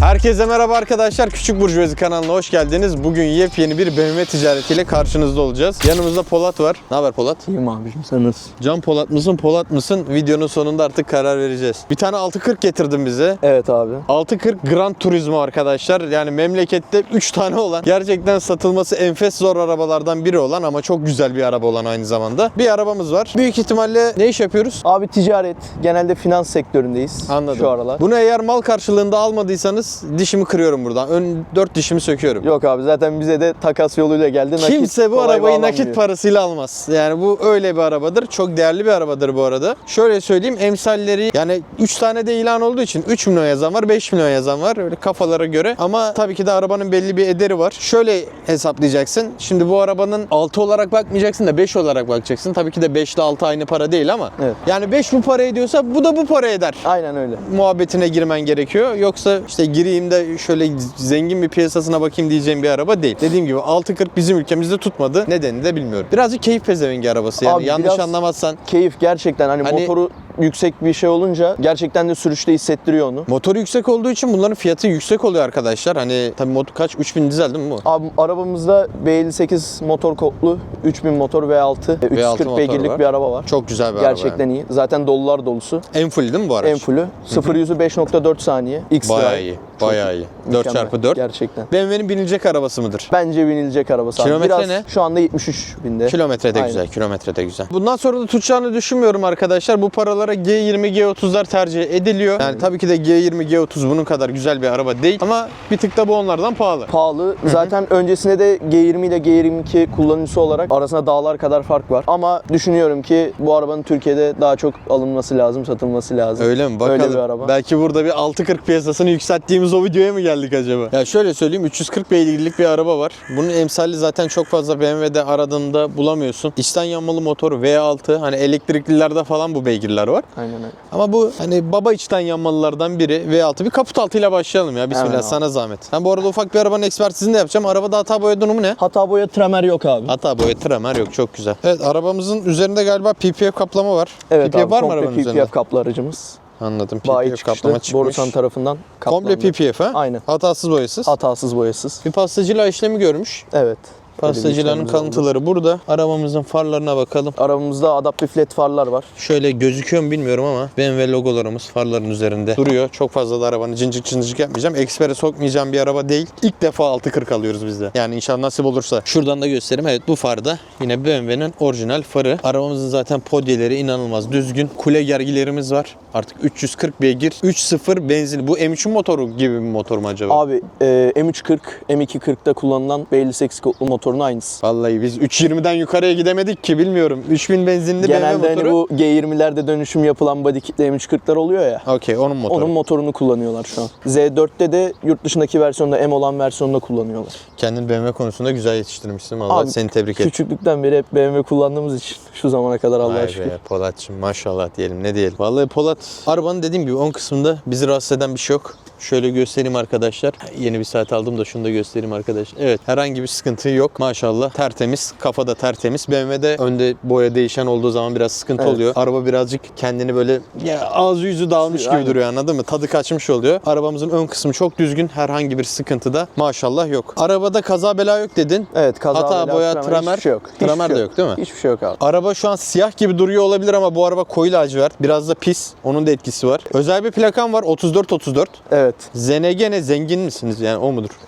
Herkese merhaba arkadaşlar. Küçük Burjuvazi kanalına hoş geldiniz. Bugün yepyeni bir BMW ticaretiyle karşınızda olacağız. Yanımızda Polat var. Ne haber Polat? İyiyim abicim sen nasılsın? Can Polat mısın, Polat mısın? Videonun sonunda artık karar vereceğiz. Bir tane 640 getirdin bize. Evet abi. 640 Grand Turismo arkadaşlar. Yani memlekette 3 tane olan, gerçekten satılması enfes zor arabalardan biri olan ama çok güzel bir araba olan aynı zamanda. Bir arabamız var. Büyük ihtimalle ne iş yapıyoruz? Abi ticaret, genelde finans sektöründeyiz Anladım. şu aralar. Bunu eğer mal karşılığında almadıysanız dişimi kırıyorum buradan. Ön 4 dişimi söküyorum. Yok abi zaten bize de takas yoluyla geldi. Nakit Kimse bu kolay arabayı bağlanmıyor. nakit parasıyla almaz. Yani bu öyle bir arabadır. Çok değerli bir arabadır bu arada. Şöyle söyleyeyim emsalleri yani 3 tane de ilan olduğu için 3 milyon yazan var 5 milyon yazan var öyle kafalara göre. Ama tabii ki de arabanın belli bir ederi var. Şöyle hesaplayacaksın. Şimdi bu arabanın 6 olarak bakmayacaksın da 5 olarak bakacaksın. Tabii ki de 5 ile 6 aynı para değil ama. Evet. Yani 5 bu para ediyorsa bu da bu para eder Aynen öyle. muhabbetine girmen gerekiyor. Yoksa işte gireyim de şöyle zengin bir piyasasına bakayım diyeceğim bir araba değil. Dediğim gibi 640 bizim ülkemizde tutmadı. Nedenini de bilmiyorum. Birazcık keyif pezevengi arabası yani. Abi Yanlış anlamazsan. Keyif gerçekten hani, Hani- motoru yüksek bir şey olunca gerçekten de sürüşte hissettiriyor onu. Motoru yüksek olduğu için bunların fiyatı yüksek oluyor arkadaşlar. Hani tabii motor kaç? 3000 dizel değil mi bu? Abi arabamızda B58 motor kodlu 3000 motor V6 e, 340 motor beygirlik var. bir araba var. Çok güzel bir araba. Gerçekten iyi. Zaten dolular dolusu. yani. En full değil mi bu araç? En fullü. 0 yüzü 5.4 saniye. X Bayağı iyi. Bayağı iyi. mükemmel. 4x4. Gerçekten. BMW'nin binilecek arabası mıdır? Bence binilecek arabası. abi. Kilometre Biraz ne? Şu anda 73 binde. Kilometre de Aynen. güzel, kilometre de güzel. Bundan sonra da tutacağını düşünmüyorum arkadaşlar. Bu paralara G20, G30'lar tercih ediliyor. Yani tabii ki de G20, G30 bunun kadar güzel bir araba değil ama bir tık da bu onlardan pahalı. Pahalı. Zaten öncesinde de G20 ile G22 kullanıcısı olarak arasında dağlar kadar fark var. Ama düşünüyorum ki bu arabanın Türkiye'de daha çok alınması lazım, satılması lazım. Öyle mi? Bakalım. Öyle bir araba. Belki burada bir 640 piyasasını yükselttiğimiz o videoya mı geldik acaba? Ya şöyle söyleyeyim 340 beygirlik bir araba var. Bunun emsali zaten çok fazla BMW'de aradığında bulamıyorsun. İçten yanmalı motor V6 hani elektriklilerde falan bu beygirler var. Aynen öyle. Ama bu hani baba içten yanmalılardan biri V6. Bir kaput altıyla başlayalım ya. Bismillah Hemen abi. sana zahmet. Ben bu arada ufak bir arabanın ekspertizini de yapacağım. Arabada hata boya durumu ne? Hata boya tremer yok abi. Hata boya tramer yok çok güzel. Evet arabamızın üzerinde galiba PPF kaplama var. Evet PPF abi, var mı komple arabanın PPF üzerinde? kaplı aracımız. Anladım. Bayi PPF çıkışlı. kaplama çıkmış. Borusan tarafından kaplandı. Komple PPF ha? Aynen. Hatasız boyasız. Hatasız boyasız. Bir pastacıyla işlemi görmüş. Evet. Pastacıların kalıntıları burada. Arabamızın farlarına bakalım. Arabamızda adaptif led farlar var. Şöyle gözüküyor mu bilmiyorum ama BMW logolarımız farların üzerinde duruyor. Çok fazla da arabanı cincik cincik yapmayacağım. Ekspere sokmayacağım bir araba değil. İlk defa 640 alıyoruz biz de. Yani inşallah nasip olursa. Şuradan da göstereyim. Evet bu farda yine BMW'nin orijinal farı. Arabamızın zaten podyeleri inanılmaz düzgün. Kule gergilerimiz var. Artık 340 beygir. 3.0 benzin. Bu M3'ün motoru gibi bir motor mu acaba? Abi e, M340, M240'da kullanılan B58 kodlu motorun aynısı. Vallahi biz 3.20'den yukarıya gidemedik ki bilmiyorum. 3000 benzinli BMW Genelde motoru. hani bu G20'lerde dönüşüm yapılan body kitle M340'lar oluyor ya. Okey onun motoru. Onun motorunu kullanıyorlar şu an. Z4'te de yurt dışındaki versiyonda M olan versiyonda kullanıyorlar. Kendini BMW konusunda güzel yetiştirmişsin. Vallahi Abi, seni tebrik ederim. Küçüklükten beri hep BMW kullandığımız için şu zamana kadar Allah'a Vay şükür. be Polat'cığım maşallah diyelim ne diyelim. Vallahi Polat arabanın dediğim gibi ön kısmında bizi rahatsız eden bir şey yok. Şöyle göstereyim arkadaşlar. Yeni bir saat aldım da şunu da göstereyim arkadaşlar. Evet herhangi bir sıkıntı yok. Maşallah tertemiz. Kafada tertemiz. BMW'de önde boya değişen olduğu zaman biraz sıkıntı Evet. oluyor. Araba birazcık kendini böyle ya ağzı yüzü dağılmış gibi Aynen. duruyor anladın mı? Tadı kaçmış oluyor. Arabamızın ön kısmı çok düzgün. Herhangi bir sıkıntı da maşallah yok. Arabada kaza bela yok dedin. Evet kaza Hata, bela, boya, tramer, tramer. hiçbir şey yok. Tramer şey de yok değil mi? Hiçbir şey yok abi. Araba şu an siyah gibi duruyor olabilir ama bu araba koyu lacivert. Biraz da pis. Onun da etkisi var. Özel bir plakam var 3434. Evet. ZNG ne zengin misiniz yani o mudur?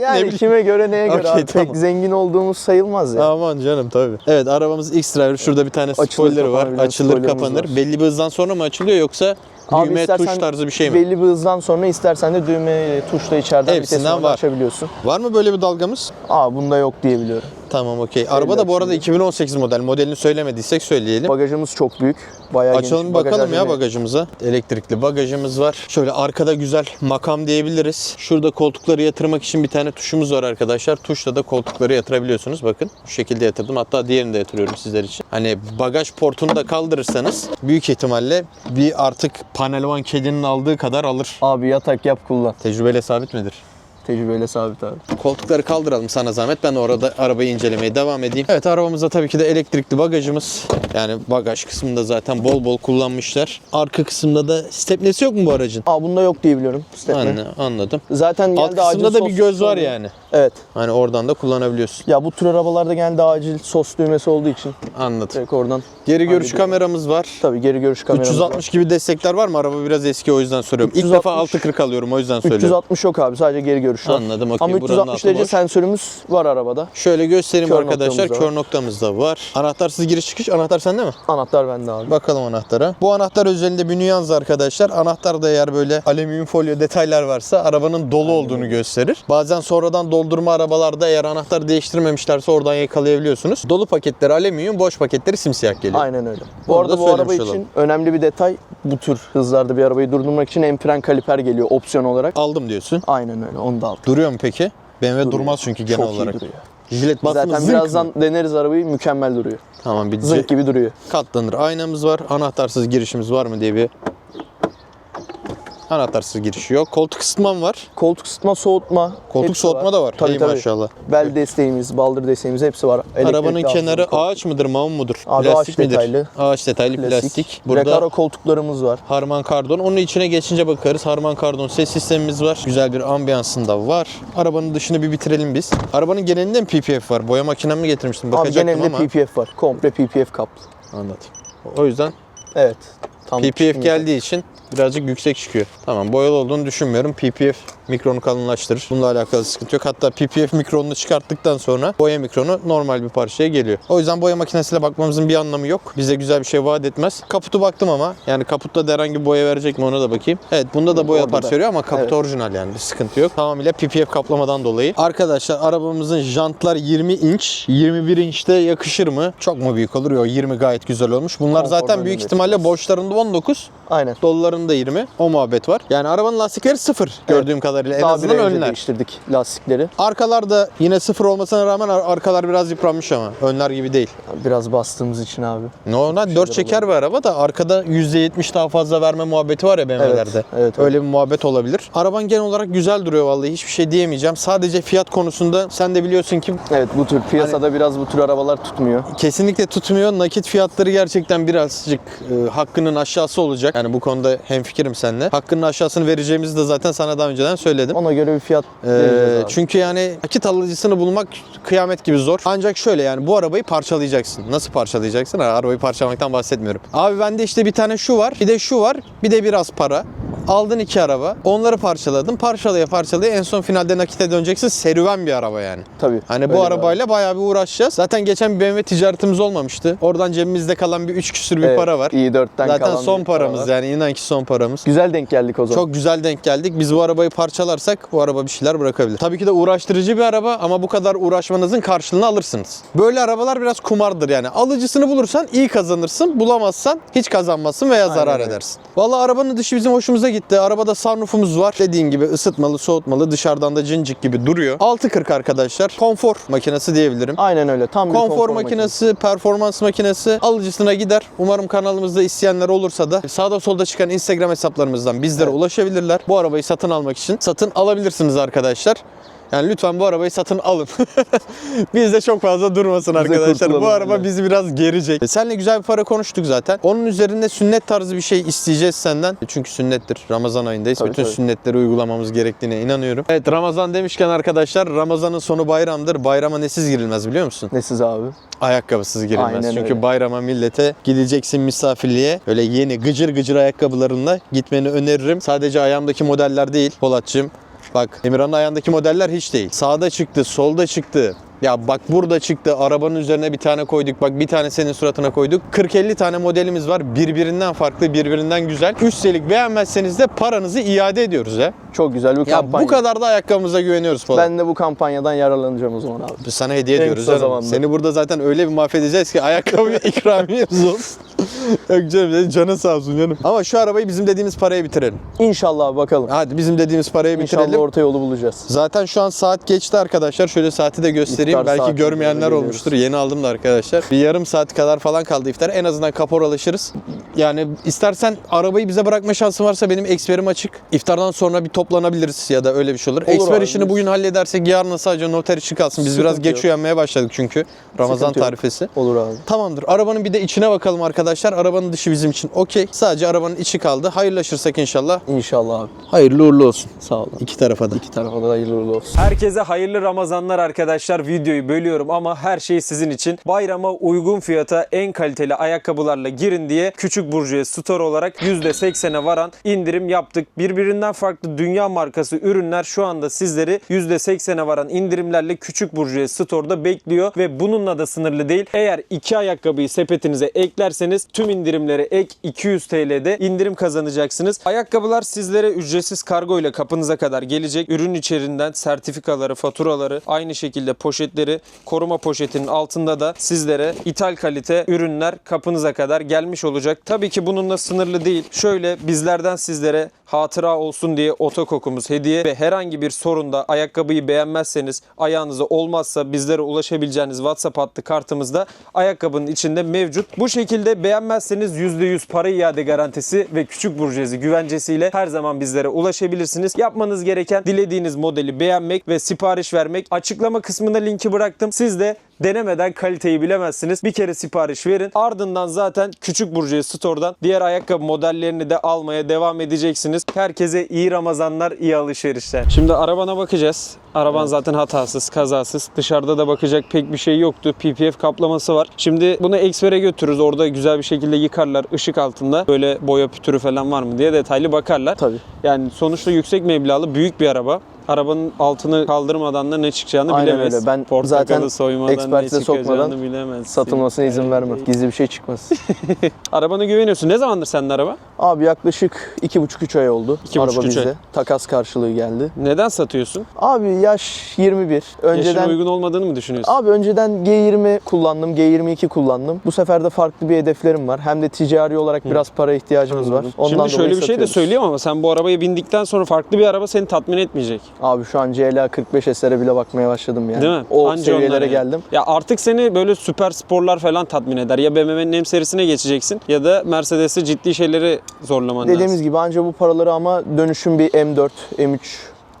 Yani kime göre neye göre Okey, abi. tamam. Pek zengin olduğumuz sayılmaz ya. Aman canım tabii. Evet arabamız X-Driver şurada bir tane Açılır, spoilerı var. Açılır kapanır. var. Belli bir hızdan sonra mı açılıyor yoksa Abi düğme tuş tarzı bir şey mi? Belli bir hızdan sonra istersen de düğme tuşla içeriden Hepsinden vites modu var. açabiliyorsun. Var mı böyle bir dalgamız? Aa bunda yok diye biliyorum. Tamam okey. Araba da bu arada 2018 model. Modelini söylemediysek söyleyelim. Bagajımız çok büyük. Bayağı Açalım geniş bir bagaj bakalım ya bagajımıza. Elektrikli bagajımız var. Şöyle arkada güzel makam diyebiliriz. Şurada koltukları yatırmak için bir tane tuşumuz var arkadaşlar. Tuşla da koltukları yatırabiliyorsunuz. Bakın bu şekilde yatırdım. Hatta diğerini de yatırıyorum sizler için. Hani bagaj portunu da kaldırırsanız büyük ihtimalle bir artık panel van kedinin aldığı kadar alır. Abi yatak yap kullan. Tecrübeyle sabit midir? Tecrübeyle sabit abi. Koltukları kaldıralım sana zahmet. Ben orada arabayı incelemeye devam edeyim. Evet arabamızda tabii ki de elektrikli bagajımız. Yani bagaj kısmında zaten bol bol kullanmışlar. Arka kısımda da stepnesi yok mu bu aracın? Aa bunda yok diye biliyorum. Stepne. Anne, anladım. Zaten Alt kısımda da bir göz var oluyor. yani. Evet. Hani oradan da kullanabiliyorsun. Ya bu tür arabalarda genelde acil sos düğmesi olduğu için Anladım. direkt oradan. Geri görüş Hallediyor. kameramız var. Tabii geri görüş kameramız 360 gibi destekler var mı? Araba biraz eski o yüzden soruyorum. İlk 360 defa 640 alıyorum o yüzden var. söylüyorum. 360 yok abi sadece geri görüş var. Anladım, okey. Ama Buranın 360 altı derece boş. sensörümüz var arabada. Şöyle göstereyim Kör arkadaşlar. noktamız Kör var. noktamız da var. Anahtarsız giriş çıkış. Anahtar sende mi? Anahtar bende abi. Bakalım anahtara. Bu anahtar özelinde bir nüans arkadaşlar. Anahtarda eğer böyle alüminyum folyo detaylar varsa arabanın dolu olduğunu gösterir. Bazen sonradan doldurma arabalarda eğer anahtar değiştirmemişlerse oradan yakalayabiliyorsunuz. Dolu paketleri alüminyum, boş paketleri simsiyah geliyor. Aynen öyle. Bu arada bu araba için olalım. önemli bir detay bu tür hızlarda bir arabayı durdurmak için en fren kaliper geliyor opsiyon olarak. Aldım diyorsun. Aynen öyle onu da aldım. Duruyor mu peki? BMW Duruyor. durmaz çünkü genel Çok iyi olarak. duruyor. Jilet bastınız Zaten birazdan mı? deneriz arabayı mükemmel duruyor. Tamam bir Zınk gibi duruyor. katlanır. Aynamız var. Anahtarsız girişimiz var mı diye bir Anahtarsız girişi yok. Koltuk ısıtmam var. Koltuk ısıtma, soğutma. Koltuk hepsi soğutma da var. Tabii İyi tabii. maşallah. Bel desteğimiz, baldır desteğimiz hepsi var. Arabanın Elektrikli kenarı hafızalı koltuk. ağaç mıdır, mavun mudur? Abi plastik ağaç midir? detaylı. Ağaç detaylı plastik. Burada Recaro koltuklarımız var. Harman Kardon. Onun içine geçince bakarız. Harman Kardon ses sistemimiz var. Güzel bir ambiyansında var. Arabanın dışını bir bitirelim biz. Arabanın genelinde mi PPF var? Boya makinem mi getirmiştim? Abi Bakacaktım genelinde ama. PPF var. Komple PPF kaplı. Anladım. O yüzden Evet. Tam PPF geldiği için birazcık yüksek çıkıyor. Tamam boyalı olduğunu düşünmüyorum. PPF mikronu kalınlaştırır. Bununla alakalı sıkıntı yok. Hatta PPF mikronunu çıkarttıktan sonra boya mikronu normal bir parçaya geliyor. O yüzden boya makinesiyle bakmamızın bir anlamı yok. Bize güzel bir şey vaat etmez. Kaputu baktım ama yani kaputta da herhangi bir boya verecek mi ona da bakayım. Evet bunda da boya Orada da. parça veriyor ama kaput Evet. orijinal yani bir sıkıntı yok. Tamamıyla PPF kaplamadan dolayı. Arkadaşlar arabamızın jantlar 20 inç. 21 inçte yakışır mı? Çok mu büyük olur? Yok 20 gayet güzel olmuş. Bunlar Konfordan zaten büyük ihtimalle boşlarında 19. Aynen. Dolularında 20. O muhabbet var. Yani arabanın lastikleri sıfır gördüğüm kadarıyla. En Daha azından önce önler. değiştirdik lastikleri. Arkalar da yine sıfır olmasına rağmen ar- arkalar biraz yıpranmış ama. Önler gibi değil. Biraz bastığımız için abi. Normal 4 çeker bir araba da arkada %70 daha fazla verme muhabbeti var ya BMW'lerde. Evet, evet, Öyle bir muhabbet olabilir. Araban genel olarak güzel duruyor vallahi. Hiçbir şey diyemeyeceğim. Sadece fiyat konusunda sen de biliyorsun ki Evet bu tür piyasada Hani- biraz bu tür arabalar tutmuyor. kesinlikle tutmuyor. Nakit fiyatları gerçekten birazcık e, hakkının aşağısı olacak. Yani bu konuda hemfikirim seninle. Hakkının aşağısını vereceğimizi de zaten sana daha önceden söyledim. Ona göre bir fiyat Ee, çünkü yani nakit alıcısını bulmak kıyamet gibi zor. Ancak şöyle yani bu arabayı parçalayacaksın. Nasıl parçalayacaksın? Arabayı parçalamaktan bahsetmiyorum. Abi bende işte bir tane şu var, bir de şu var, bir de biraz para. Aldın iki araba. Onları parçaladın. Parçalaya parçalaya en son finalde nakite döneceksin. Serüven bir araba yani. Tabii. Hani bu arabayla bayağı bir uğraşacağız. Zaten geçen bir BMW ticaretimiz olmamıştı. Oradan cebimizde kalan bir 3 küsür bir Evet, para var. i4'ten Zaten kalan son para paramız var. yani inan ki son paramız. Güzel denk geldik o zaman. Çok güzel denk geldik. Biz bu arabayı parçalarsak bu araba bir şeyler bırakabilir. Tabii ki de uğraştırıcı bir araba ama bu kadar uğraşmanızın karşılığını alırsınız. Böyle arabalar biraz kumardır yani. Alıcısını bulursan iyi kazanırsın. Bulamazsan hiç kazanmazsın veya zarar öyle. edersin. Vallahi arabanın dışı bizim hoşumuza gitti. Arabada sunroofumuz var. Dediğin gibi ısıtmalı, soğutmalı, dışarıdan da cincik gibi duruyor. 640 arkadaşlar. Konfor makinesi diyebilirim. Aynen öyle. Tam bir Konfor, makinesi, performans makinesi alıcısına gider. Umarım kanalımızda isteyenler olursa da sağda solda çıkan Instagram hesaplarımızdan bizlere Evet. ulaşabilirler. Bu arabayı satın almak için satın alabilirsiniz arkadaşlar. Yani lütfen bu arabayı satın alın. Bizde çok fazla durmasın arkadaşlar. Bu araba bundan. bizi biraz gerecek. E, Seninle güzel bir para konuştuk zaten. Onun üzerinde sünnet tarzı bir şey isteyeceğiz senden. Çünkü sünnettir. Ramazan ayındayız. Tabii, Bütün tabii. sünnetleri uygulamamız gerektiğine inanıyorum. Evet Ramazan demişken arkadaşlar Ramazan'ın sonu bayramdır. Bayrama nesiz girilmez biliyor musun? Nesiz abi? Ayakkabısız girilmez. Aynen Çünkü öyle. bayrama millete gideceksin misafirliğe. Öyle yeni gıcır gıcır ayakkabılarınla gitmeni öneririm. Sadece ayağımdaki modeller değil Polatçım. Bak Emirhan'ın ayağındaki modeller hiç değil. Sağda çıktı, solda çıktı. Ya bak burada çıktı. Arabanın üzerine bir tane koyduk. Bak bir tane senin suratına koyduk. 40-50 tane modelimiz var. Birbirinden farklı, birbirinden güzel. Üstelik beğenmezseniz de paranızı iade ediyoruz ya. Çok güzel bir Ya kampanya. bu kadar da ayakkabımıza güveniyoruz Polat. Ben de bu kampanyadan yararlanacağım o zaman abi. Sana hediye En ediyoruz canım. zamanda. Seni burada zaten öyle bir mahvedeceğiz ki ayakkabı ikramiyemiz olsun. Yok canım canın sağ olsun canım. Ama şu arabayı bizim dediğimiz paraya bitirelim. İnşallah bakalım. Hadi bizim dediğimiz paraya bitirelim. İnşallah orta yolu bulacağız. Zaten şu an saat geçti arkadaşlar. Şöyle saati de göstereyim. İftar Belki görmeyenler olmuştur. Yeni aldım da arkadaşlar. Bir yarım saat kadar falan kaldı iftar. En azından kaporalaşırız. Yani istersen arabayı bize bırakma şansın varsa benim eksperim açık. İftardan sonra bir toplanabiliriz ya da öyle bir şey olur. Eksper abi, işini biz- bugün halledersek yarın sadece noter işi kalsın. Biz Sıkıntı biraz geç yok. uyanmaya başladık çünkü. Ramazan Sıkıntı yok. tarifesi. Olur abi. Tamamdır. Arabanın bir de içine bakalım arkadaşlar. Arabanın dışı bizim için okey. Sadece arabanın içi kaldı. Hayırlaşırsak inşallah. İnşallah abi. Hayırlı uğurlu olsun. Sağ olun. İki tarafa da. İki tarafa da hayırlı uğurlu olsun. Herkese hayırlı Ramazanlar arkadaşlar. Videoyu bölüyorum ama her şey sizin için. Bayrama uygun fiyata en kaliteli ayakkabılarla girin diye Küçük Burju'ya store olarak %80'e varan indirim yaptık. Birbirinden farklı dünya markası ürünler şu anda sizleri %80'e varan indirimlerle Küçük Burju'ya store'da bekliyor ve bununla da sınırlı değil. Eğer iki ayakkabıyı sepetinize eklerseniz tüm indirimlere ek 200 TL'de indirim kazanacaksınız. Ayakkabılar sizlere ücretsiz kargo ile kapınıza kadar gelecek. Ürün içeriğinden sertifikaları, faturaları, aynı şekilde poşetleri, koruma poşetinin altında da sizlere ithal kalite ürünler kapınıza kadar gelmiş olacak. Tabii ki bununla sınırlı değil. Şöyle bizlerden sizlere hatıra olsun diye otokokumuz hediye ve herhangi bir sorunda ayakkabıyı beğenmezseniz ayağınıza olmazsa bizlere ulaşabileceğiniz WhatsApp hattı kartımızda ayakkabının içinde mevcut. Bu şekilde beğenmezseniz %100 para iade garantisi ve küçük burjezi güvencesiyle her zaman bizlere ulaşabilirsiniz. Yapmanız gereken dilediğiniz modeli beğenmek ve sipariş vermek. Açıklama kısmına linki bıraktım. Siz de denemeden kaliteyi bilemezsiniz. Bir kere sipariş verin. Ardından zaten Küçük Burju'ya Store'dan diğer ayakkabı modellerini de almaya devam edeceksiniz. Herkese iyi Ramazanlar, iyi alışverişler. Şimdi arabana bakacağız. Araban zaten hatasız, kazasız. Dışarıda da bakacak pek bir şey yoktu. PPF kaplaması var. Şimdi bunu Expert'e götürürüz. Orada güzel bir şekilde yıkarlar ışık altında. Böyle boya pütürü falan var mı diye detaylı bakarlar. Tabii. Yani sonuçta yüksek meblağlı büyük bir araba. Arabanın altını kaldırmadan da ne çıkacağını Aynen bilemez. öyle. Ben Portakalı zaten soymadan ne sokmadan bilemez. Satılmasına izin vermem. Gizli bir şey çıkmaz. Arabana güveniyorsun. Ne zamandır senin araba? Abi yaklaşık 2,5-3 ay oldu. İki Araba buçuk, üç bizde. ay. Takas karşılığı geldi. Neden satıyorsun? Abi yaş 21. Yaşına Önceden uygun olmadığını mı düşünüyorsun? Abi önceden G20 kullandım, G22 kullandım. Bu sefer de farklı bir hedeflerim var. Hem de ticari olarak biraz para ihtiyacımız var. Ondan Şimdi şöyle bir şey de söyleyeyim ama sen bu arabaya bindikten sonra farklı bir araba seni tatmin etmeyecek. Abi şu an CLA 45 SR'e bile bakmaya başladım yani. Değil mi? O Anca seviyelere yani. geldim. Ya artık seni böyle süper sporlar falan tatmin eder. Ya BMW'nin M serisine geçeceksin ya da Mercedes'te ciddi şeyleri zorlaman Dediğimiz lazım. gibi anca bu paraları ama dönüşüm bir M4, M3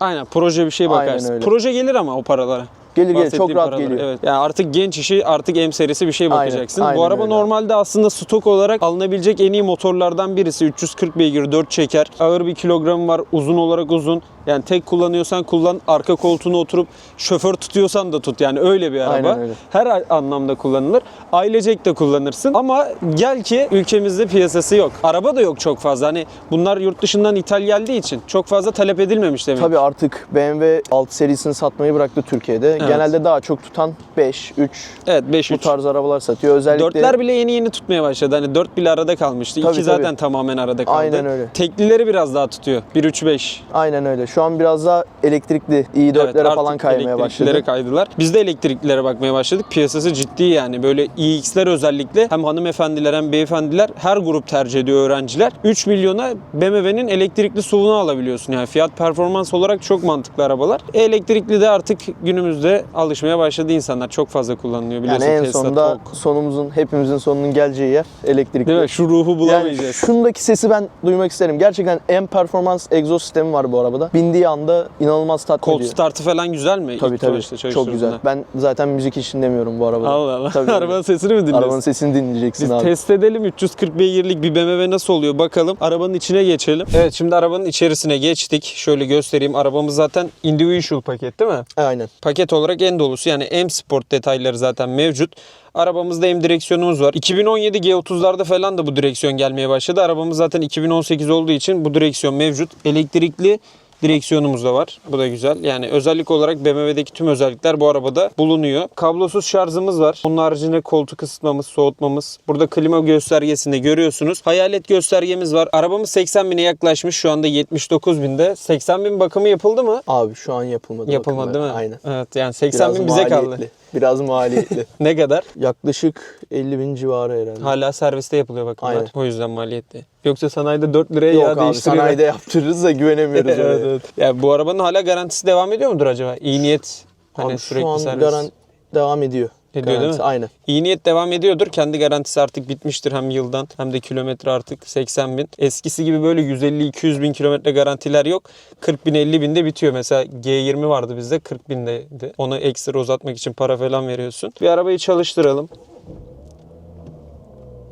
Aynen proje bir şey Aynen bakarsın. Proje gelir ama o paralara. gelir gelir çok rahat paralara. geliyor. Evet. Yani artık genç işi artık M serisi bir şey Aynen, bakacaksın. aynen Bu araba öyle. normalde aslında stok olarak alınabilecek en iyi motorlardan birisi. 340 beygir, 4 çeker. Ağır bir kilogram var. Uzun olarak uzun. Yani tek kullanıyorsan kullan. Arka koltuğuna oturup şoför tutuyorsan da tut. Yani öyle bir araba. Aynen öyle. Her anlamda kullanılır. Ailecek de kullanırsın. Ama gel ki ülkemizde piyasası yok. Araba da yok çok fazla. Hani bunlar yurt dışından ithal geldiği için çok fazla talep edilmemiş demek. Tabii artık BMW 6 serisini satmayı bıraktı Türkiye'de. Genelde daha çok tutan 5, 3 Evet 5 bu 3. tarz arabalar satıyor. Özellikle Dörtler bile yeni yeni tutmaya başladı. Hani dört bile arada kalmıştı. Tabii, İki tabii. zaten tamamen arada kaldı. Aynen öyle. Teklileri biraz daha tutuyor. 1 3 5. Aynen öyle. Şu an biraz daha elektrikli i4'lere falan kaymaya başladı. kaydılar. Biz de elektriklilere bakmaya başladık. Piyasası ciddi yani. Böyle iX'ler özellikle hem hanımefendiler hem beyefendiler her grup tercih ediyor öğrenciler. 3 milyona BMW'nin elektrikli SUV'unu alabiliyorsun. Yani fiyat performans olarak çok mantıklı arabalar. Elektrikli de artık günümüzde alışmaya başladı insanlar. Çok fazla kullanılıyor Yani biliyorsun. en Tesla, sonunda Tok. sonumuzun, hepimizin sonunun geleceği yer elektrikli. Değil mi? Şu ruhu Yani bulamayacağız. şundaki sesi ben duymak isterim. Gerçekten en performans egzoz sistemi var bu arabada. Bindiği anda inanılmaz tatmin Cold ediyor. startı falan güzel mi? Tabii İlk tabii. Çok güzel. Ben zaten müzik hiç dinlemiyorum bu arabada. Allah Allah. Tabii. Arabanın sesini mi dinliyorsun? Arabanın sesini dinleyeceksin Biz abi. test edelim 340 beygirlik bir BMW nasıl oluyor bakalım. Arabanın içine geçelim. Evet şimdi arabanın içerisine geçtik. Şöyle göstereyim. Arabamız zaten individual paket değil mi? Aynen. Paket olarak en dolusu yani M Sport detayları zaten mevcut. Arabamızda M direksiyonumuz var. 2017 G30'larda falan da bu direksiyon gelmeye başladı. Arabamız zaten 2018 olduğu için bu direksiyon mevcut. Elektrikli Direksiyonumuz da var. Bu da güzel. Yani özellik olarak BMW'deki tüm özellikler bu arabada bulunuyor. Kablosuz şarjımız var. Onun haricinde koltuk ısıtmamız, soğutmamız. Burada klima göstergesinde görüyorsunuz. Hayalet göstergemiz var. Arabamız 80 bine yaklaşmış. Şu anda 79 binde. 80 bin bakımı yapıldı mı? Abi şu an yapılmadı. Yapılmadı bakımları. değil mi? Aynen. Evet yani 80 Biraz bin bize kaldı. Biraz maliyetli. Ne kadar? Yaklaşık 50 bin civarı herhalde. Hala serviste yapılıyor bakımlar. Aynen. O yüzden maliyetli. Yoksa sanayide 4 liraya Yok yağ abi sanayide yaptırırız da güvenemiyoruz evet, evet. Ya bu arabanın hala garantisi devam ediyor mudur acaba? İyi niyet hani Abi sürekli şu an servis. garan devam ediyor. Ediyor değil Garantisi, mi? Aynen. İyi niyet devam ediyordur. Kendi garantisi artık bitmiştir hem yıldan hem de kilometre artık 80 bin. Eskisi gibi böyle 150-200 bin kilometre garantiler yok. 40 bin 50 binde bitiyor. Mesela G20 vardı bizde 40 bindeydi. Onu ekstra uzatmak için para falan veriyorsun. Bir arabayı çalıştıralım.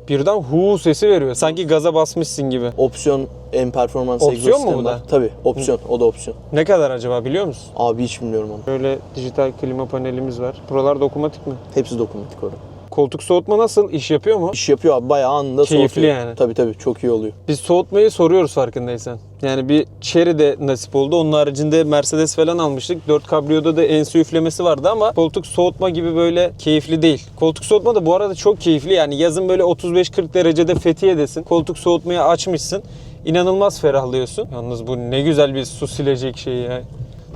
Birden hu sesi veriyor. Sanki gaza basmışsın gibi. Opsiyon en performans Opsiyon egzoz mu sistemi bu da? Tabii opsiyon. O da opsiyon. Ne kadar acaba biliyor musun? Abi hiç bilmiyorum onu. Böyle dijital klima panelimiz var. Buralar dokunmatik mi? Hepsi dokunmatik orada. Koltuk soğutma nasıl? İş yapıyor mu? İş yapıyor abi bayağı anında Keyifli soğutuyor. yani. Tabii tabii çok iyi oluyor. Biz soğutmayı soruyoruz farkındaysan. Yani bir Chery de nasip oldu. Onun haricinde Mercedes falan almıştık. 4 kabriyoda da ense üflemesi vardı ama koltuk soğutma gibi böyle keyifli değil. Koltuk soğutma da bu arada çok keyifli. Yani yazın böyle 35-40 derecede Fethiye'desin. Koltuk soğutmayı açmışsın. İnanılmaz ferahlıyorsun. Yalnız bu ne güzel bir su silecek şeyi ya.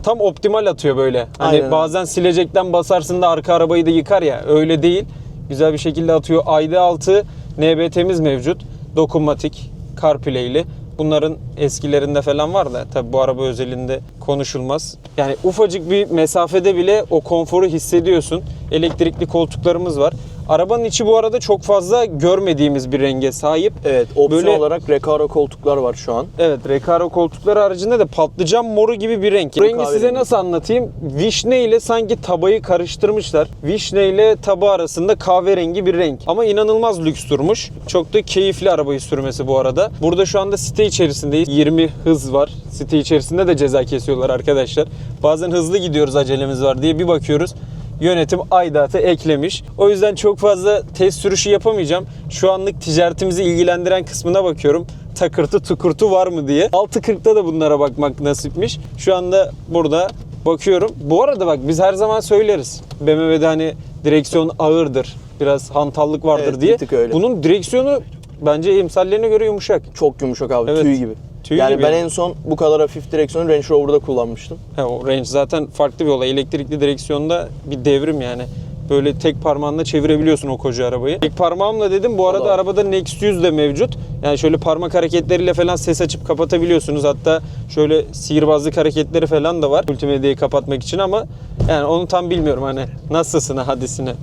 Tam optimal atıyor böyle. Hani Aynen. bazen silecekten basarsın da arka arabayı da yıkar ya. Öyle değil. Güzel bir şekilde atıyor. ID6 NBT'miz mevcut. Dokunmatik, CarPlay'li. Bunların eskilerinde falan var da tabi bu araba özelinde konuşulmaz. Yani ufacık bir mesafede bile o konforu hissediyorsun. Elektrikli koltuklarımız var. Arabanın içi bu arada çok fazla görmediğimiz bir renge sahip. Evet opsiyon Böyle- olarak Recaro koltuklar var şu an. Evet, Recaro koltukları haricinde de patlıcan moru gibi bir renk. Bu rengi kahverengi. size nasıl anlatayım? Vişne ile sanki tabayı karıştırmışlar. Vişne ile taba arasında kahverengi bir renk. Ama inanılmaz lüks durmuş. Çok da keyifli arabayı sürmesi bu arada. Burada şu anda site içerisindeyiz. 20 hız var. Site içerisinde de ceza kesiyorlar arkadaşlar. Bazen hızlı gidiyoruz acelemiz var diye bir bakıyoruz. Yönetim aidatı eklemiş. O yüzden çok fazla test sürüşü yapamayacağım. Şu anlık ticaretimizi ilgilendiren kısmına bakıyorum. Takırtı tukurtu var mı diye. 6.40'da da bunlara bakmak nasipmiş. Şu anda burada bakıyorum. Bu arada bak biz her zaman söyleriz. BMW'de hani direksiyon ağırdır. Biraz hantallık vardır Evet, diye. öyle. Bunun direksiyonu bence emsallerine göre yumuşak. Çok yumuşak abi Evet. tüy gibi. Tüy yani gibi ben en son bu kadar hafif direksiyonu Range Rover'da kullanmıştım. He, o range zaten farklı bir olay. Elektrikli direksiyonda bir devrim yani. Böyle tek parmağınla çevirebiliyorsun o koca arabayı. Tek parmağımla dedim. Bu arada Vallahi. arabada Next 100 de mevcut. Yani şöyle parmak hareketleriyle falan ses açıp kapatabiliyorsunuz. Hatta şöyle sihirbazlık hareketleri falan da var. Multimedyayı kapatmak için ama yani onu tam bilmiyorum hani nasılsın hadisine.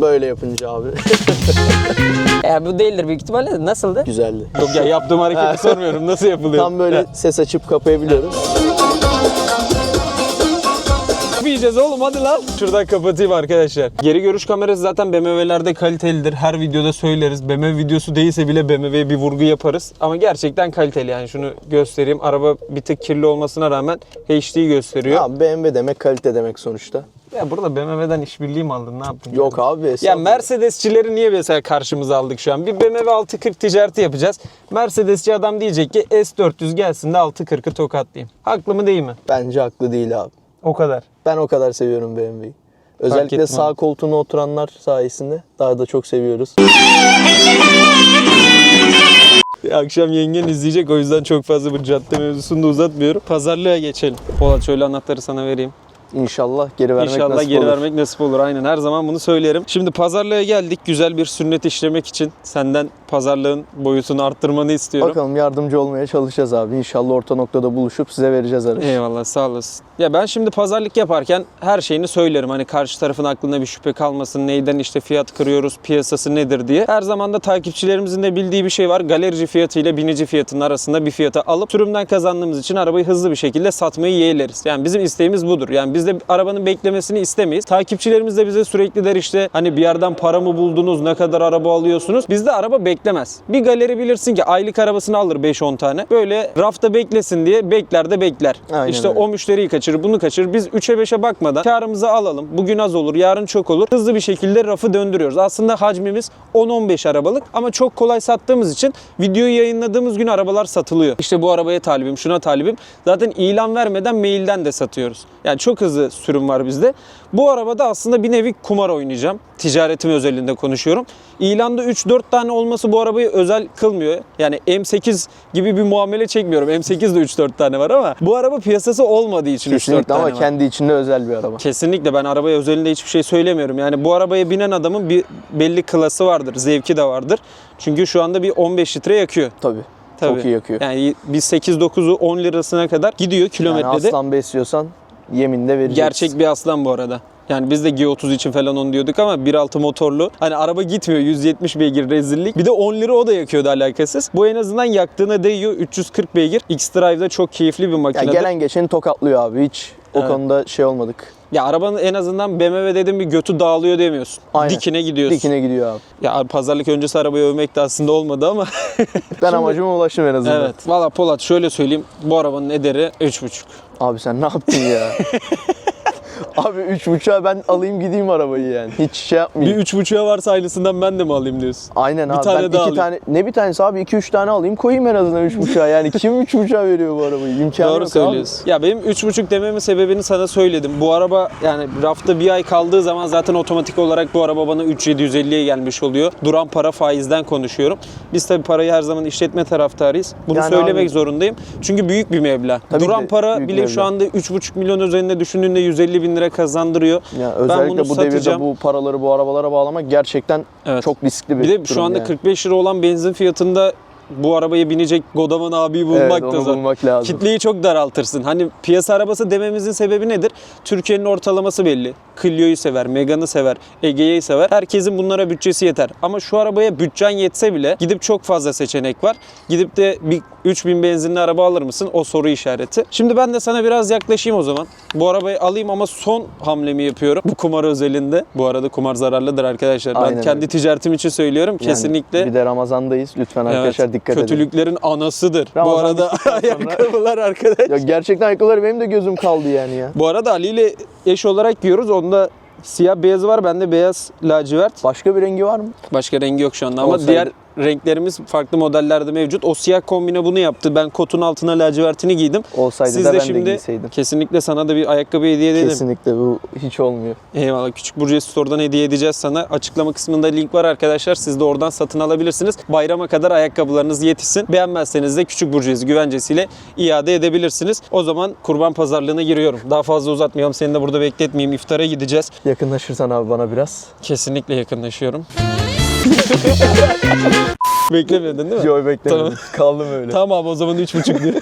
Böyle yapınca abi. Ya bu değildir büyük ihtimalle. Nasıldı? Güzeldi. Yok ya yaptığım hareketi sormuyorum. Nasıl yapılıyor? Tam böyle ses açıp kapayabiliyoruz. Yapmayacağız oğlum hadi lan. Şuradan kapatayım arkadaşlar. Geri görüş kamerası zaten BMW'lerde kalitelidir. Her videoda söyleriz. BMW videosu değilse bile BMW'ye bir vurgu yaparız. Ama gerçekten kaliteli yani şunu göstereyim. Araba bir tık kirli olmasına rağmen HD'yi gösteriyor. Abi BMW demek kalite demek sonuçta. Ya burada BMW'den işbirliği mi aldın? Ne yaptın? Yok abi. Ya estağfurullah. Mercedesçileri niye mesela karşımıza aldık şu an? Bir BMW 640 ticareti yapacağız. Mercedesçi adam diyecek ki S400 gelsin de 640'ı tokatlayayım. Haklı mı değil mi? Bence haklı değil abi. O kadar. Ben o kadar seviyorum BMW'yi. Özellikle sağ koltuğuna oturanlar sayesinde daha da çok seviyoruz. Akşam yengen izleyecek o yüzden çok fazla bu cadde mevzusunu da uzatmıyorum. Pazarlığa geçelim. Polat şöyle anahtarı sana vereyim. İnşallah geri vermek İnşallah nasip geri olur. vermek nasip olur. Aynen her zaman bunu söylerim. Şimdi pazarlığa geldik. Güzel bir sünnet işlemek için senden pazarlığın boyutunu arttırmanı istiyorum. Bakalım yardımcı olmaya çalışacağız abi. İnşallah orta noktada buluşup size vereceğiz aracı. Eyvallah sağ olasın. Ya ben şimdi pazarlık yaparken her şeyini söylerim. Hani karşı tarafın aklında bir şüphe kalmasın. Neyden işte fiyat kırıyoruz, piyasası nedir diye. Her zaman da takipçilerimizin de bildiği bir şey var. Galerici fiyatı ile binici fiyatının arasında bir fiyata alıp sürümden kazandığımız için arabayı hızlı bir şekilde satmayı yeğleriz. Yani bizim isteğimiz budur. Yani Biz de arabanın beklemesini istemeyiz. Takipçilerimiz de bize sürekli der işte hani bir yerden para mı buldunuz, ne kadar araba alıyorsunuz. Bizde araba beklemez. Bir galeri bilirsin ki aylık arabasını alır 5-10 tane. Böyle rafta beklesin diye bekler de bekler. Aynen işte öyle. o müşteriyi kaçırır, bunu kaçırır. Biz 3'e 5'e bakmadan karımızı alalım. Bugün az olur, yarın çok olur. Hızlı bir şekilde rafı döndürüyoruz. Aslında hacmimiz 10-15 arabalık ama çok kolay sattığımız için videoyu yayınladığımız gün arabalar satılıyor. İşte bu arabaya talibim, şuna talibim. Zaten ilan vermeden mailden de satıyoruz. Yani çok hızlı sürüm var bizde. Bu arabada aslında bir nevi kumar oynayacağım. Ticaretim özelinde konuşuyorum. İlanda 3-4 tane olması bu arabayı özel kılmıyor. Yani M8 gibi bir muamele çekmiyorum. M8'de 3-4 tane var ama bu araba piyasası olmadığı için 3-4 Kesinlikle tane ama var. kendi içinde özel bir araba. Kesinlikle ben arabaya özelinde hiçbir şey söylemiyorum. Yani bu arabaya binen adamın bir belli klası vardır, zevki de vardır. Çünkü şu anda bir 15 litre yakıyor. Tabii. Tabii. Çok iyi yakıyor. Yani bir 8-9'u 10 lirasına kadar gidiyor Yani kilometrede. aslan besliyorsan yemin de vereceksin. Gerçek bir aslan bu arada. Yani biz de G30 için falan onu diyorduk ama 1.6 motorlu. Hani araba gitmiyor 170 beygir rezillik. Bir de 10 lira o da yakıyordu alakasız. Bu en azından yaktığına değiyor. 340 beygir. X-Drive'da çok keyifli bir Ya makinedir. gelen geçeni tokatlıyor abi. Hiç o Evet. konuda şey olmadık. Ya arabanın en azından BMW dedim bir götü dağılıyor demiyorsun. Aynen. Dikine gidiyorsun. Dikine gidiyor abi. Ya pazarlık öncesi arabayı övmek de aslında olmadı ama. Ben amacıma ulaştım en azından. evet. Valla Polat şöyle söyleyeyim. Bu arabanın ederi 3.5. Abi sen ne yaptın ya? abi üç buçuğa ben alayım gideyim arabayı yani. Hiç şey Bir yapmayayım. 3.5'a varsa aynısından ben de mi alayım diyorsun? Aynen abi tane ben daha iki alayım. tane ne bir tanesi abi iki üç tane alayım koyayım en azından üç buçuğa yani kim üç buçuğa veriyor bu arabayı imkanı Doğru yok söylüyorsun. Ya benim 3.5 dememin sebebini sana söyledim. Bu araba yani rafta bir ay kaldığı zaman zaten otomatik olarak bu araba bana 3750'ye gelmiş oluyor. Duran para faizden konuşuyorum. Biz tabii parayı her zaman işletme taraftarıyız. Bunu Yani söylemek abi- zorundayım. Çünkü büyük bir meblağ. Tabii Duran ki para büyük bile şu meblağ. anda 3.5 milyon üzerinde düşündüğünde 150 bin lira kazandırıyor. abi. Ya bunu özellikle bu devirde satacağım. bu paraları bu arabalara bağlamak gerçekten Evet. çok riskli bir Bir de şu anda yani. 45 lira olan benzin fiyatında bu arabaya binecek Godaman abiyi bulmak evet, da zor. bulmak lazım. Kitleyi çok daraltırsın. Hani piyasa arabası dememizin sebebi nedir? Türkiye'nin ortalaması belli. Clio'yu sever, Megane'ı sever, Ege'yi sever. Herkesin bunlara bütçesi yeter. Ama şu arabaya bütçen yetse bile gidip çok fazla seçenek var. Gidip de bir 3000 benzinli araba alır mısın? O soru işareti. Şimdi ben de sana biraz yaklaşayım o zaman. Bu arabayı alayım ama son hamlemi yapıyorum. Bu kumar özelinde. Bu arada kumar zararlıdır arkadaşlar. Ben Aynen kendi öyle. ticaretim için söylüyorum. Yani Kesinlikle. Bir de Ramazan'dayız. Lütfen Evet, arkadaşlar dikkat edin. kötülüklerin anasıdır. Bu Ramazan arada bittikten sonra- ayakkabılar arkadaş. Ya gerçekten ayakkabıları benim de gözüm kaldı yani ya. Bu arada Ali ile eş olarak giyiyoruz. Onda siyah beyazı var. Bende beyaz lacivert. Başka bir rengi var mı? Başka rengi yok şu anda ama Olsaydı. diğer renklerimiz farklı modellerde mevcut. O siyah kombine bunu yaptı. Ben kotun altına lacivertini giydim. Olsaydı Siz da de ben de şimdi giyseydim. kesinlikle sana da bir ayakkabı hediye edelim. Kesinlikle bu hiç olmuyor. Eyvallah. Küçük Burcu Store'dan hediye edeceğiz sana. Açıklama kısmında link var arkadaşlar. Siz de oradan satın alabilirsiniz. Bayrama kadar ayakkabılarınız yetişsin. Beğenmezseniz de Küçük Burcu güvencesiyle iade edebilirsiniz. O zaman kurban pazarlığına giriyorum. Daha fazla uzatmayalım. Seni de burada bekletmeyeyim. İftara gideceğiz. Yakınlaşırsan abi bana biraz. Kesinlikle yakınlaşıyorum. Beklemiyordun değil mi? Yo beklemedim. Tamam. Kaldım öyle. Tamam o zaman 3.5 diye.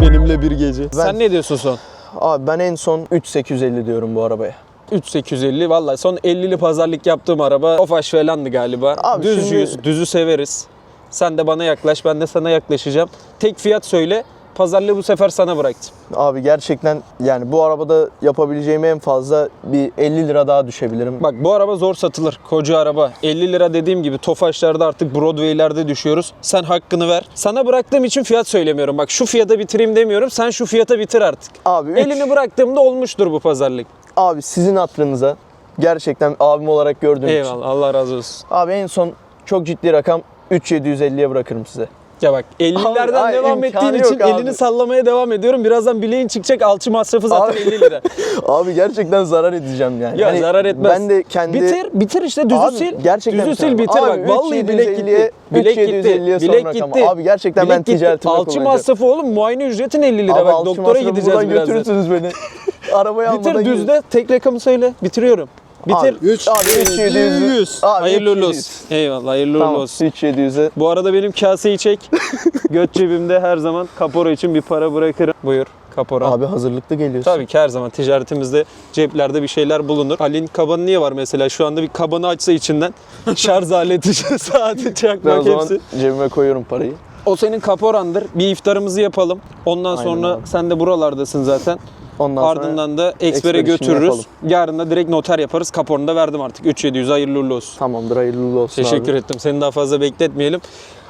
Benimle bir gece. Sen ne diyorsun son? Abi ben en son 3850 diyorum bu arabaya. 3850 vallahi son 50'li pazarlık yaptığım araba Tofaş falandı galiba. Abi Düzcüyüz, şimdi- düzü severiz. Sen de bana yaklaş, ben de sana yaklaşacağım. Tek fiyat söyle. Pazarlığı bu sefer sana bıraktım. Abi gerçekten yani bu arabada yapabileceğim en fazla bir 50 lira daha düşebilirim. Bak bu araba zor satılır. Koca araba. 50 lira dediğim gibi Tofaş'larda artık Broadway'lerde düşüyoruz. Sen hakkını ver. Sana bıraktığım için fiyat söylemiyorum. Bak şu fiyata bitireyim demiyorum. Sen şu fiyata bitir artık. Abi üç- Elini bıraktığımda olmuştur bu pazarlık. abi sizin hatırınıza gerçekten abim olarak gördüğüm için. Eyvallah. Allah razı olsun. Abi en son çok ciddi rakam 3750'ye bırakırım size. Ya bak 50'lerden Abi, hayır, devam ettiğin için abi. elini sallamaya devam ediyorum. Birazdan bileğin çıkacak alçı masrafı zaten Abi. 50 lira. Abi gerçekten zarar edeceğim yani. Ya Hani zarar etmez. Ben de kendi Bitir, bitir işte düzü Abi, sil. gerçekten düzü sil bitir Abi, bak. Vallahi bilek 3750'ye gitti. Bilek gitti. 3750'ye son Bilek gitti. Abi gerçekten Bilek ben ticaretime Alçı masrafı oğlum muayene ücretin 50 lira. Abi bak doktora gideceğiz birazdan. götürürsünüz beni. Arabayı almadan Bitir düzde tek rakamı söyle. Bitiriyorum. Bitir. Abi, üç- abi 3700. Abi Hayırlı uğurlu 3700. olsun. Eyvallah hayırlı Tamam olsun. 3700'e. Bu arada benim kaseyi çek. Göt cebimde her zaman kapora için bir para bırakırım. Buyur kapora. Abi hazırlıklı geliyorsun. Tabii ki her zaman ticaretimizde ceplerde bir şeyler bulunur. Ali'nin kabanı niye var mesela? Şu anda bir kabanı açsa içinden şarj aleti, saati, Ben o çakmak hepsi. cebime koyuyorum parayı. O senin kaporandır. Bir iftarımızı yapalım. Ondan Aynen sonra abi. sen de buralardasın zaten. Ondan sonra Ardından da ekspere götürürüz. yapalım. Yarın da direkt noter yaparız. Kaporunu da verdim artık. 3700 hayırlı uğurlu olsun. Tamamdır hayırlı uğurlu olsun Teşekkür abi. ettim. Seni daha fazla bekletmeyelim.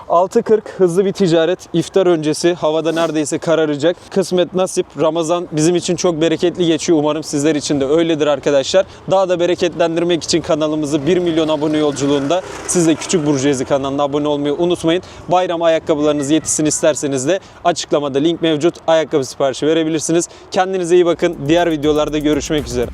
6.40 hızlı bir ticaret. İftar öncesi havada neredeyse kararacak. Kısmet nasip. Ramazan bizim için çok bereketli geçiyor. Umarım sizler için de öyledir arkadaşlar. Daha da bereketlendirmek için kanalımızı 1 milyon abone yolculuğunda siz de Küçük Burjuezi kanalına abone olmayı unutmayın. Bayram ayakkabılarınız yetişsin isterseniz de açıklamada link mevcut. Ayakkabı siparişi verebilirsiniz. Kendinize iyi bakın. Diğer videolarda görüşmek üzere.